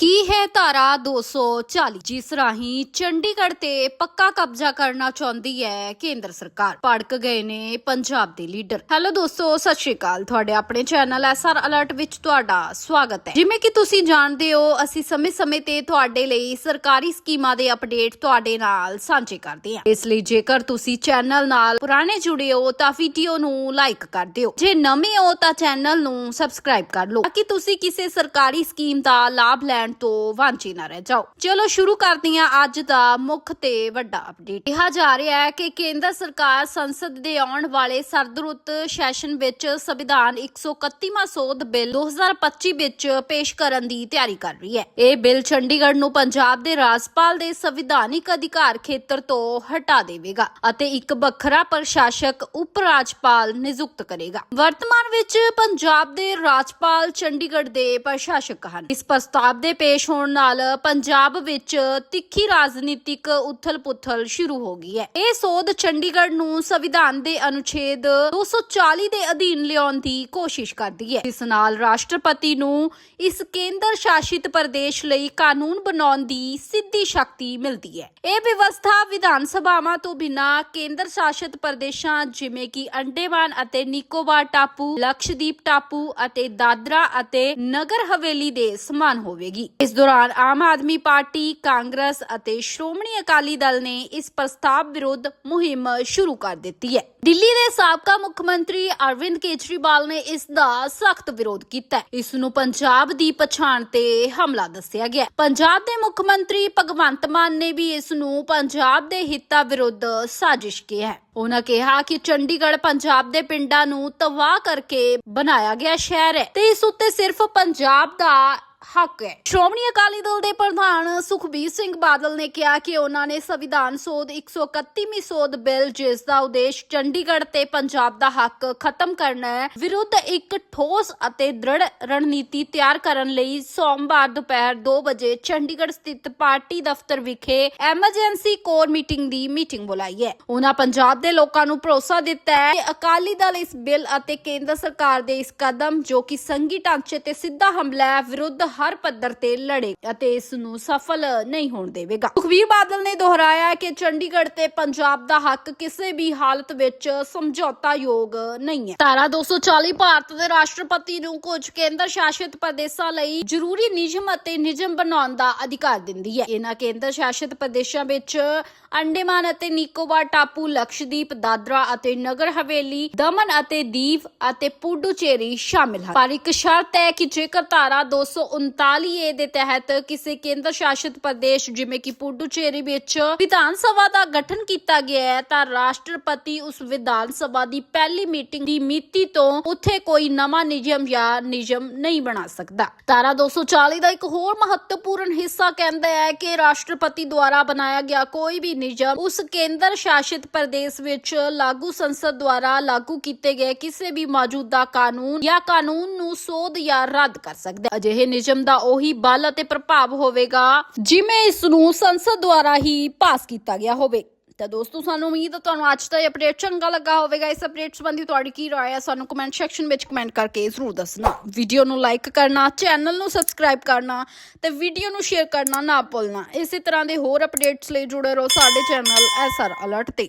ਕੀ ਹੈ ਧਾਰਾ 240 ਜਿਸ ਰਾਹੀਂ ਚੰਡੀਗੜ੍ਹ ਤੇ ਪੱਕਾ ਕਬਜ਼ਾ ਕਰਨਾ ਚਾਹੁੰਦੀ ਹੈ ਕੇਂਦਰ ਸਰਕਾਰ। ਭੜਕ ਗਏ ਨੇ ਪੰਜਾਬ ਦੇ ਲੀਡਰ। ਹੈਲੋ ਦੋਸਤੋ, ਸਤਿ ਸ਼੍ਰੀ ਅਕਾਲ। ਤੁਹਾਡੇ ਆਪਣੇ ਚੈਨਲ ਐਸਆਰ ਅਲਰਟ ਵਿੱਚ ਤੁਹਾਡਾ ਸਵਾਗਤ ਹੈ। ਜਿਵੇਂ ਕਿ ਤੁਸੀਂ ਜਾਣਦੇ ਹੋ, ਅਸੀਂ ਸਮੇਂ-ਸਮੇਂ ਤੇ ਤੁਹਾਡੇ ਲਈ ਸਰਕਾਰੀ ਸਕੀਮਾਂ ਦੇ ਅਪਡੇਟ ਤੁਹਾਡੇ ਨਾਲ ਸਾਂਝੇ ਕਰਦੇ ਹਾਂ। ਇਸ ਲਈ ਜੇਕਰ ਤੁਸੀਂ ਚੈਨਲ ਨਾਲ ਪੁਰਾਣੇ ਜੁੜੇ ਹੋ, ਤਾਂ ਵੀਡੀਓ ਨੂੰ ਲਾਈਕ ਕਰ ਦਿਓ। ਜੇ ਨਵੇਂ ਹੋ, ਤਾਂ ਚੈਨਲ ਨੂੰ ਸਬਸਕ੍ਰਾਈਬ ਕਰ ਲਓ। ਤਾਂ ਕਿ ਤੁਸੀਂ ਕਿਸੇ ਸਰਕਾਰੀ ਸਕੀਮ ਦਾ ਲਾਭ ਲੈਣ ਤੋਂ ਵਾਂਝੇ ਨਾ ਰਹਿ ਜਾਓ। ਚਲੋ ਸ਼ੁਰੂ ਕਰਦੇ ਹਾਂ ਅੱਜ ਦਾ ਮੁੱਖ ਤੇ ਵੱਡਾ ਅਪਡੇਟ ਕਿਹਾ ਜਾ ਰਿਹਾ ਹੈ ਕਿ ਕੇਂਦਰ ਸਰਕਾਰ ਸੰਸਦ ਦੇ ਆਉਣ ਵਾਲੇ ਸਰਦਰੁੱਤ ਸੈਸ਼ਨ ਵਿੱਚ ਸੰਵਿਧਾਨ 131ਵਾਂ ਸੋਧ ਬਿੱਲ 2025 ਵਿੱਚ ਪੇਸ਼ ਕਰਨ ਦੀ ਤਿਆਰੀ ਕਰ ਰਹੀ ਹੈ। ਇਹ ਬਿੱਲ ਚੰਡੀਗੜ੍ਹ ਨੂੰ ਪੰਜਾਬ ਦੇ ਰਾਜਪਾਲ ਦੇ ਸੰਵਿਧਾਨਿਕ ਅਧਿਕਾਰ ਖੇਤਰ ਤੋਂ ਹਟਾ ਦੇਵੇਗਾ ਅਤੇ ਇੱਕ ਵੱਖਰਾ ਪ੍ਰਸ਼ਾਸਕ ਉਪ ਰਾਜਪਾਲ ਨਿਯੁਕਤ ਕਰੇਗਾ। ਵਰਤਮਾਨ ਵਿੱਚ ਪੰਜਾਬ ਦੇ ਰਾਜਪਾਲ ਚੰਡੀਗੜ੍ਹ ਦੇ ਪ੍ਰਸ਼ਾਸਕ ਹਨ। ਇਸ ਪ੍ਰਸਤਾਵ ਦੇ ਪੇਸ਼ ਹੋਣ ਨਾਲ ਪੰਜਾਬ ਵਿੱਚ ਤਿੱਖੀ ਰਾਜਨੀਤਿਕ ਉਥਲ-ਪੁਥਲ ਸ਼ੁਰੂ ਹੋ ਗਈ ਹੈ। ਇਹ ਸੋਧ ਚੰਡੀਗੜ੍ਹ ਨੂੰ ਸੰਵਿਧਾਨ ਦੇ ਅਨੁਛੇਦ 240 ਦੇ ਅਧੀਨ ਲਿਆਉਣ ਦੀ ਕੋਸ਼ਿਸ਼ ਕਰਦੀ ਹੈ। ਇਸ ਨਾਲ ਰਾਸ਼ਟਰਪਤੀ ਨੂੰ ਇਸ ਕੇਂਦਰ ਸ਼ਾਸਿਤ ਪ੍ਰਦੇਸ਼ ਲਈ ਕਾਨੂੰਨ ਬਣਾਉਣ ਦੀ ਸਿੱਧੀ ਸ਼ਕਤੀ ਮਿਲਦੀ ਹੈ। ਇਹ ਵਿਵਸਥਾ ਵਿਧਾਨ ਸਭਾਵਾਂ ਤੋਂ ਬਿਨਾਂ ਕੇਂਦਰ ਸ਼ਾਸਿਤ ਪ੍ਰਦੇਸ਼ਾਂ ਜਿਵੇਂ ਕਿ ਅੰਡੇਮਾਨ ਅਤੇ ਨਿਕੋਬਾਰ ਟਾਪੂ, ਲਕਸ਼ਦੀਪ ਟਾਪੂ ਅਤੇ ਦਾਦਰਾ ਅਤੇ ਨਗਰ ਹਵੇਲੀ ਦੇ ਸਮਾਨ ਹੋਵੇਗੀ। ਇਸ ਦੌਰਾਨ ਆਮ ਆਦਮੀ ਪਾਰਟੀ, ਕਾਂਗਰਸ ਅਤੇ ਸ਼੍ਰੋਮਣੀ ਅਕਾਲੀ ਦਲ ਨੇ ਇਸ ਪ੍ਰਸਤਾਵ ਵਿਰੁੱਧ ਮੁਹਿੰਮ ਸ਼ੁਰੂ ਕਰ ਦਿੱਤੀ ਹੈ। ਦਿੱਲੀ ਦੇ ਸਾਬਕਾ ਮੁੱਖ ਮੰਤਰੀ ਅਰਵਿੰਦ ਕੇਜਰੀਵਾਲ ਨੇ ਇਸ ਦਾ ਸਖਤ ਵਿਰੋਧ ਕੀਤਾ ਇਸ ਨੂੰ ਪੰਜਾਬ ਦੀ ਪਛਾਣ ਤੇ ਹਮਲਾ ਦੱਸਿਆ ਗਿਆ ਪੰਜਾਬ ਦੇ ਮੁੱਖ ਮੰਤਰੀ ਭਗਵੰਤ ਮਾਨ ਨੇ ਵੀ ਇਸ ਨੂੰ ਪੰਜਾਬ ਦੇ ਹਿੱਤਾਂ ਵਿਰੁੱਧ ਸਾਜ਼ਿਸ਼ ਕਿਹਾ ਹੈ। ਉਹਨਾਂ ਕਿਹਾ ਕਿ ਚੰਡੀਗੜ੍ਹ ਪੰਜਾਬ ਦੇ ਪਿੰਡਾਂ ਨੂੰ ਤਬਾਹ ਕਰਕੇ ਬਣਾਇਆ ਗਿਆ ਸ਼ਹਿਰ ਹੈ ਤੇ ਇਸ ਉੱਤੇ ਸਿਰਫ ਪੰਜਾਬ ਦਾ ਹੱਕ ਹੈ। ਸ਼੍ਰੋਮਣੀ ਅਕਾਲੀ ਦਲ ਦੇ ਪ੍ਰਧਾਨ ਸੁਖਬੀਰ ਸਿੰਘ ਬਾਦਲ ਨੇ ਕਿਹਾ ਕਿ ਉਹਨਾਂ ਨੇ ਸੰਵਿਧਾਨ ਸੋਧ 131ਵੀਂ ਸੋਧ ਬਿੱਲ, ਜਿਸ ਦਾ ਉਦੇਸ਼ ਚੰਡੀਗੜ੍ਹ ਤੇ ਪੰਜਾਬ ਦਾ ਹੱਕ ਖਤਮ ਕਰਨਾ ਹੈ, ਵਿਰੁੱਧ ਇੱਕ ਠੋਸ ਅਤੇ ਦ੍ਰਿੜ ਰਣਨੀਤੀ ਤਿਆਰ ਕਰਨ ਲਈ ਸੋਮਵਾਰ ਦੁਪਹਿਰ 2 ਵਜੇ ਚੰਡੀਗੜ੍ਹ ਸਥਿਤ ਪਾਰਟੀ ਦਫ਼ਤਰ ਵਿਖੇ ਐਮਰਜੈਂਸੀ ਕੋਰ ਮੀਟਿੰਗ ਦੀ ਮੀਟਿੰਗ ਬੁਲਾਈ ਹੈ। ਉਹਨਾਂ ਪੰਜਾਬ ਦੇ ਲੋਕਾਂ ਨੂੰ ਭਰੋਸਾ ਦਿੱਤਾ ਹੈ ਕਿ ਅਕਾਲੀ ਦਲ ਇਸ ਬਿੱਲ ਅਤੇ ਕੇਂਦਰ ਸਰਕਾਰ ਦੇ ਇਸ ਕਦਮ, ਜੋ ਕਿ ਸੰਘੀ ਢਾਂਚੇ ਤੇ ਸਿੱਧਾ ਹਮਲਾ ਹੈ, ਵਿਰੁੱਧ ਹਰ ਪੱਧਰ ਤੇ ਲੜੇ ਅਤੇ ਇਸ ਨੂੰ ਸਫਲ ਨਹੀਂ ਹੋਣ ਦੇਵੇਗਾ। ਸੁਖਬੀਰ ਬਾਦਲ ਨੇ ਦੁਹਰਾਇਆ ਕਿ ਚੰਡੀਗੜ੍ਹ ਤੇ ਪੰਜਾਬ ਦਾ ਹੱਕ ਕਿਸੇ ਵੀ ਹਾਲਤ ਵਿੱਚ ਸਮਝੌਤਾ ਯੋਗ ਨਹੀਂ ਹੈ। ਧਾਰਾ 240 ਭਾਰਤ ਦੇ ਰਾਸ਼ਟਰਪਤੀ ਨੂੰ ਕੁਝ ਕੇਂਦਰ ਸ਼ਾਸਿਤ ਪ੍ਰਦੇਸ਼ਾਂ ਲਈ ਜ਼ਰੂਰੀ ਨਿਯਮ ਅਤੇ ਨਿਯਮ ਬਣਾਉਣ ਦਾ ਅਧਿਕਾਰ ਦਿੰਦੀ ਹੈ। ਇਹਨਾਂ ਕੇਂਦਰ ਸ਼ਾਸਿਤ ਪ੍ਰਦੇਸ਼ਾਂ ਵਿੱਚ ਅੰਡੇਮਾਨ ਅਤੇ ਨਿਕੋਬਾਰ, ਟਾਪੂ, ਲਕਸ਼ਦੀਪ, ਦਾਦਰਾ ਅਤੇ ਨਗਰ ਹਵੇਲੀ, ਦਮਨ ਅਤੇ ਦੀਵ ਅਤੇ ਪੁਡੂਚੇਰੀ ਸ਼ਾਮਿਲ ਹਨ। ਪਰ ਇੱਕ ਸ਼ਰਤ ਹੈ ਕਿ ਜੇਕਰ ਧਾਰਾ 239 ਏ ਦੇ ਤਹਿਤ ਕਿਸੇ ਕੇਂਦਰ ਸ਼ਾਸਿਤ ਪ੍ਰਦੇਸ਼, ਜਿਵੇਂ ਕਿ ਪੁਡੂਚੇਰੀ ਵਿੱਚ ਵਿਧਾਨ ਸਭਾ ਦਾ ਗਠਨ ਕੀਤਾ ਗਿਆ ਹੈ, ਤਾਂ ਰਾਸ਼ਟਰਪਤੀ ਉਸ ਵਿਧਾਨ ਸਭਾ ਦੀ ਪਹਿਲੀ ਮੀਟਿੰਗ ਦੀ ਮਿਤੀ ਤੋਂ ਉੱਥੇ ਕੋਈ ਨਵਾਂ ਨਿਯਮ ਜਾਂ ਨਿਯਮ ਨਹੀਂ ਬਣਾ ਸਕਦਾ। ਧਾਰਾ 240 ਦਾ ਇੱਕ ਹੋਰ ਮਹੱਤਵਪੂਰਨ ਹਿੱਸਾ ਕਹਿੰਦਾ ਹੈ ਕਿ ਰਾਸ਼ਟਰਪਤੀ ਦੁਆਰਾ ਬਣਾਇਆ ਗਿਆ ਕੋਈ ਵੀ ਨਿਯਮ ਉਸ ਕੇਂਦਰ ਸ਼ਾਸਿਤ ਪ੍ਰਦੇਸ਼ ਵਿੱਚ ਲਾਗੂ ਸੰਸਦ ਦੁਆਰਾ ਲਾਗੂ ਕੀਤੇ ਗਏ ਕਿਸੇ ਵੀ ਮੌਜੂਦਾ ਕਾਨੂੰਨ ਜਾਂ ਕਾਨੂੰਨ ਨੂੰ ਸੋਧ ਜਾਂ ਰੱਦ ਕਰ ਸਕਦਾ ਅਜਿਹੇ ਨਿਯਮ ਨਿਯਮ ਦਾ ਉਹੀ ਬਲ ਅਤੇ ਪ੍ਰਭਾਵ ਹੋਵੇਗਾ, ਜਿਵੇਂ ਇਸ ਨੂੰ ਸੰਸਦ ਦੁਆਰਾ ਹੀ ਪਾਸ ਕੀਤਾ ਗਿਆ ਹੋਵੇ। ਤਾਂ ਦੋਸਤੋ, ਸਾਨੂੰ ਉਮੀਦ ਹੈ ਤੁਹਾਨੂੰ ਅੱਜ ਦਾ ਇਹ ਅਪਡੇਟ ਚੰਗਾ ਲੱਗਾ ਹੋਵੇਗਾ। ਇਸ ਅਪਡੇਟ ਸੰਬੰਧੀ ਤੁਹਾਡੀ ਕੀ ਰਾਏ ਹੈ ਸਾਨੂੰ ਕਮੈਂਟ ਸੈਕਸ਼ਨ ਵਿੱਚ ਕਮੈਂਟ ਕਰਕੇ ਜ਼ਰੂਰ ਦੱਸਣਾ। ਵੀਡੀਓ ਨੂੰ ਲਾਈਕ ਕਰਨਾ ਚੈਨਲ ਨੂੰ ਸਬਸਕ੍ਰਾਈਬ ਕਰਨਾ ਤੇ ਵੀਡੀਓ ਨੂੰ ਸ਼ੇਅਰ ਕਰਨਾ ਨਾ ਭੁੱਲਣਾ। ਇਸੇ ਤਰ੍ਹਾਂ ਦੇ ਹੋਰ ਅਪਡੇਟਸ ਲਈ ਜੁੜੇ ਰਹੋ ਸਾਡੇ ਚੈਨਲ ਐਸਆਰ ਅਲਰਟ ਤੇ।